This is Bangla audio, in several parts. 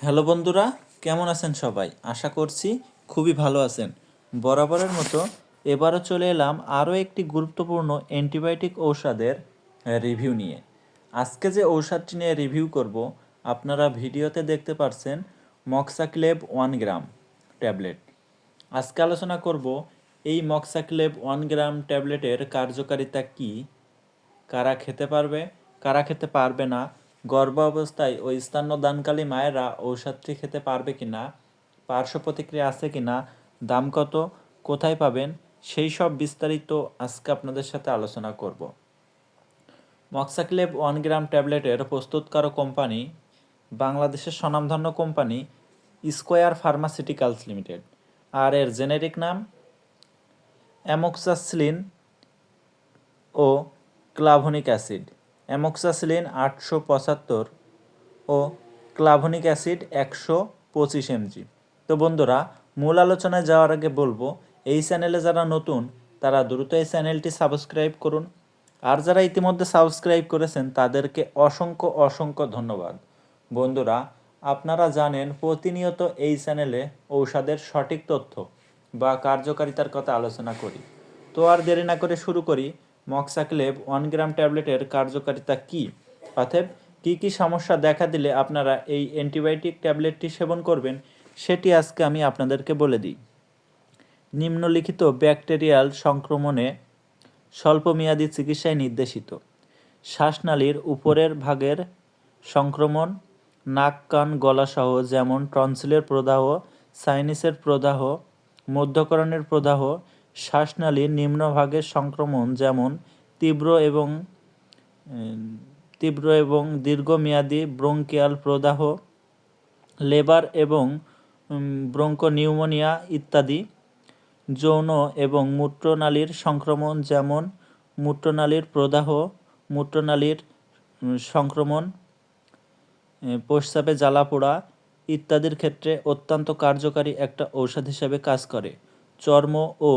হ্যালো বন্ধুরা, কেমন আছেন সবাই? আশা করছি খুবই ভালো আছেন। বরাবরের মতো এবারও চলে এলাম আরও একটি গুরুত্বপূর্ণ অ্যান্টিবায়োটিক ঔষধের রিভিউ নিয়ে। আজকে যে ঔষধটি নিয়ে রিভিউ করব, আপনারা ভিডিওতে দেখতে পারছেন মক্সাক্লেব ওয়ান গ্রাম ট্যাবলেট। আজকে আলোচনা করব এই মক্সাক্লেব ওয়ান গ্রাম ট্যাবলেটের কার্যকারিতা কী, কারা খেতে পারবে, কারা খেতে পারবে না গর্ভ অবস্থায় ও স্তন্যদানকালী মায়েরা ঔষধটি খেতে পারবে কি না পার্শ্ব প্রতিক্রিয়া আছে কি না দাম কত, কোথায় পাবেন, সেই সব বিস্তারিত আজকে আপনাদের সাথে আলোচনা করব। মক্সাক্লেব ওয়ান গ্রাম ট্যাবলেটের প্রস্তুতকারক কোম্পানি বাংলাদেশের স্বনামধন্য কোম্পানি স্কোয়ার ফার্মাসিউটিক্যালস লিমিটেড। আর এর জেনেরিক নাম অ্যামোক্সাসলিন ও ক্লাভনিক অ্যাসিড। অ্যামোক্সাসিলিন আটশো পঁচাত্তর ও ক্লাভনিক অ্যাসিড একশো পঁচিশ এমজি। তো বন্ধুরা, মূল আলোচনায় যাওয়ার আগে বলব, এই চ্যানেলে যারা নতুন, তারা দ্রুত এই চ্যানেলটি সাবস্ক্রাইব করুন। আর যারা ইতিমধ্যে সাবস্ক্রাইব করেছেন, তাদেরকে অসংখ্য অসংখ্য ধন্যবাদ। বন্ধুরা, আপনারা জানেন প্রতিনিয়ত এই চ্যানেলে ঔষধের সঠিক তথ্য বা কার্যকারিতার কথা আলোচনা করি। তো আর দেরি না করে শুরু করি মক্সাক্লেব ওয়ান গ্রাম ট্যাবলেটের কার্যকারিতা কী? অতএব, কী কী সমস্যা দেখা দিলে আপনারা এই অ্যান্টিবায়োটিক ট্যাবলেটটি সেবন করবেন, সেটি আজকে আমি আপনাদেরকে বলে দিই। নিম্নলিখিত ব্যাকটেরিয়াল সংক্রমণে স্বল্পমেয়াদী চিকিৎসায় নির্দেশিত। শ্বাসনালীর উপরের ভাগের সংক্রমণ, নাক, কান, গলাসহ যেমন টনসিলের প্রদাহ, সাইনিসের প্রদাহ, মধ্যকরণের প্রদাহ শ্বাসনালীর নিম্নভাগের সংক্রমণ যেমন তীব্র এবং তীব্র এবং দীর্ঘমেয়াদী ব্রঙ্কিয়াল প্রদাহ, লেবার এবং ব্রঙ্কনিউমোনিয়া ইত্যাদি, যৌন এবং মূত্রনালীর সংক্রমণ যেমন মূত্রনালীর প্রদাহ, মূত্রনালীর সংক্রমণ প্রস্রাবে জ্বালা পোড়া ইত্যাদির ক্ষেত্রে অত্যন্ত কার্যকারী একটা ঔষধ হিসেবে কাজ করে। চর্ম ও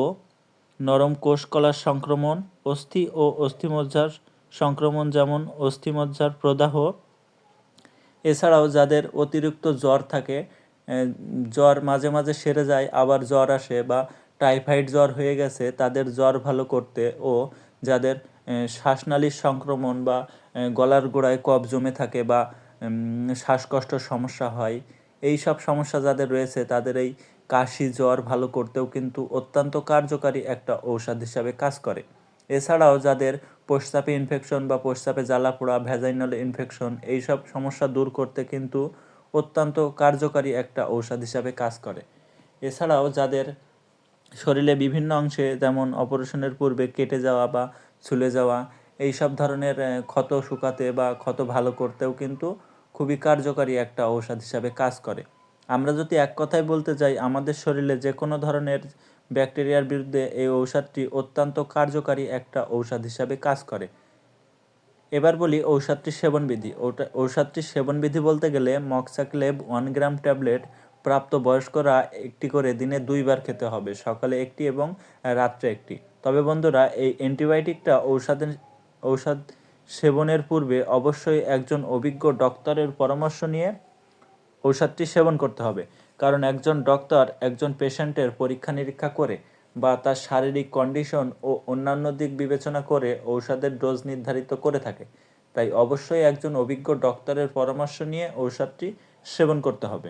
নরম কোষকলার সংক্রমণ, অস্থি ও অস্থিমজ্জার সংক্রমণ যেমন অস্থিমজ্জার প্রদাহ, এছাড়াও যাদের অতিরিক্ত জ্বর থাকে জ্বর মাঝে মাঝে সেরে যায়, আবার জ্বর আসে বা টাইফয়েড জ্বর হয়ে গেছে, তাদের জ্বর ভালো করতে ও যাদের শ্বাসনালীর সংক্রমণ বা গলার গোড়ায় কফ জমে থাকে বা শ্বাসকষ্ট সমস্যা হয় এই সব সমস্যা যাদের রয়েছে, তাদের এই কাশি, জ্বর ভালো করতেও কিন্তু অত্যন্ত কার্যকারী একটা ঔষধ হিসাবে কাজ করে। এছাড়াও যাদের প্রস্রাবে ইনফেকশন বা প্রস্রাবে জ্বালা পোড়া ভ্যাজাইনাল ইনফেকশন এইসব সমস্যা দূর করতে কিন্তু অত্যন্ত কার্যকারী একটা ঔষধ হিসাবে কাজ করে। এছাড়াও যাদের শরীরে বিভিন্ন অংশে যেমন অপারেশনের পূর্বে কেটে যাওয়া বা ছুলে যাওয়া এই সব ধরনের ক্ষত শুকাতে বা ক্ষত ভালো করতেও কিন্তু খুবই কার্যকারী একটা ঔষধ হিসাবে কাজ করে। আমরা যদি এক কথায় বলতে যাই, আমাদের শরীরে যে কোনো ধরনের ব্যাকটেরিয়ার বিরুদ্ধে এই ঔষধটি অত্যন্ত কার্যকারী একটা ঔষধ হিসাবে কাজ করে। এবার বলি ঔষধটির সেবনবিধি। ওটা, ঔষধটির সেবনবিধি বলতে গেলে মক্সাক্লেব ওয়ান গ্রাম ট্যাবলেট প্রাপ্ত বয়স্করা একটি করে দিনে দুইবার খেতে হবে, সকালে একটি এবং রাত্রে একটি। তবে বন্ধুরা, এই অ্যান্টিবায়োটিকটা ঔষধের, ঔষধ সেবনের পূর্বে অবশ্যই একজন অভিজ্ঞ ডক্টরের পরামর্শ নিয়ে ঔষধটি সেবন করতে হবে। কারণ একজন ডক্টর একজন পেশেন্টের পরীক্ষা নিরীক্ষা করে বা তার শারীরিক কন্ডিশন ও অন্যান্য দিক বিবেচনা করে ঔষধের ডোজ নির্ধারিত করে থাকে। তাই অবশ্যই একজন অভিজ্ঞ ডক্টরের পরামর্শ নিয়ে ঔষধটি সেবন করতে হবে।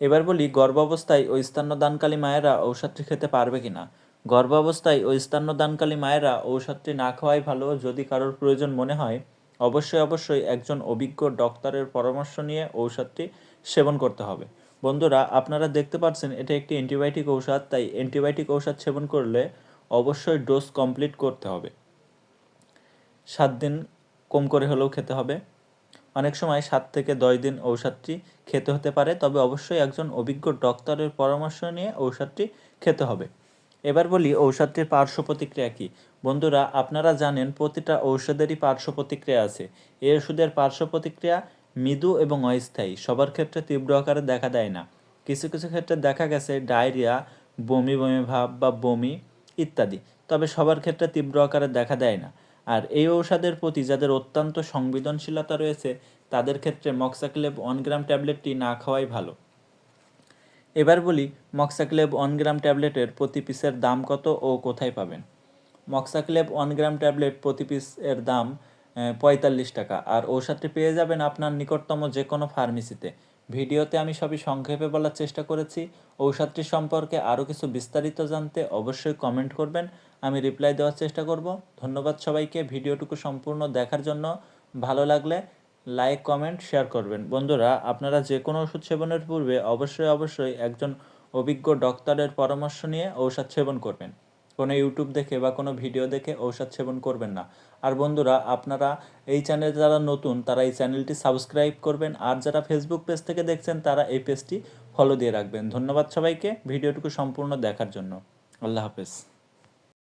এবার বলি, গর্ভাবস্থায় ওই ও স্তন্যদানকালী মায়েরা ঔষধটি খেতে পারবে কিনা? গর্ভাবস্থায় ও স্তন্যদানকালী মায়েরা ঔষধটি না খাওয়াই ভালো যদি কারোর প্রয়োজন মনে হয়, অবশ্যই অবশ্যই একজন অভিজ্ঞ ডক্টরের পরামর্শ নিয়ে ঔষধটি সেবন করতে হবে। বন্ধুরা, আপনারা দেখতে পাচ্ছেন এটা একটি অ্যান্টিবায়োটিক ঔষধ, তাই অ্যান্টিবায়োটিক ঔষধ সেবন করলে অবশ্যই ডোজ কমপ্লিট করতে হবে। সাত দিন কম করে হলেও খেতে হবে। অনেক সময় সাত থেকে দশ দিন ঔষধটি খেতে হতে পারে, তবে অবশ্যই একজন অভিজ্ঞ ডক্টরের পরামর্শ নিয়ে ঔষধটি খেতে হবে। এবার বলি ঔষধটির পার্শ্ব প্রতিক্রিয়া কী? বন্ধুরা, আপনারা জানেন প্রতিটা ঔষধেরই পার্শ্ব প্রতিক্রিয়া আছে। এই ওষুধের পার্শ্ব প্রতিক্রিয়া মৃদু এবং অস্থায়ী, সবার ক্ষেত্রে তীব্র আকারে দেখা দেয় না। কিছু কিছু ক্ষেত্রে দেখা গেছে ডায়রিয়া, বমি বমি ভাব বা বমি ইত্যাদি, তবে সবার ক্ষেত্রে তীব্র আকারে দেখা দেয় না। আর এই ঔষধের প্রতি যাদের অত্যন্ত সংবেদনশীলতা রয়েছে, তাদের ক্ষেত্রে মক্সাক্লেব ওয়ান গ্রাম ট্যাবলেটটি না খাওয়াই ভালো। এবার বলি, মক্সাক্লেব ওয়ান গ্রাম ট্যাবলেটের প্রতি পিসের দাম কত ও কোথায় পাবেন? মক্সাক্লেব ওয়ান গ্রাম ট্যাবলেট প্রতি পিস এর দাম পঁয়তাল্লিশ টাকা। আর ঔষধটি পেয়ে যাবেন আপনার নিকটতম যে কোনো ফার্মেসিতে। ভিডিওতে আমি সবই সংক্ষেপে বলার চেষ্টা করেছি। ঔষধটি সম্পর্কে আরও কিছু বিস্তারিত জানতে অবশ্যই কমেন্ট করবেন। আমি রিপ্লাই দেওয়ার চেষ্টা করব। ধন্যবাদ সবাইকে। ভিডিওটুকু সম্পূর্ণ দেখার জন্য ভালো লাগলে লাইক কমেন্ট শেয়ার করবেন। বন্ধুরা, আপনারা যে কোনো ওষুধ সেবনের পূর্বে অবশ্যই অবশ্যই একজন অভিজ্ঞ ডক্টরের পরামর্শ নিয়ে ঔষধ সেবন করবেন। কোনো ইউটিউব দেখে বা কোনো ভিডিও দেখে ঔষধ সেবন করবেন না। আর বন্ধুরা, আপনারা এই চ্যানেলে যারা নতুন, তারা এই চ্যানেলটি সাবস্ক্রাইব করবেন। আর যারা ফেসবুক পেজ থেকে দেখছেন, তারা এই পেজটি ফলো দিয়ে রাখবেন। ধন্যবাদ সবাইকে। ভিডিওটুকু সম্পূর্ণ দেখার জন্য। আল্লাহ হাফেজ।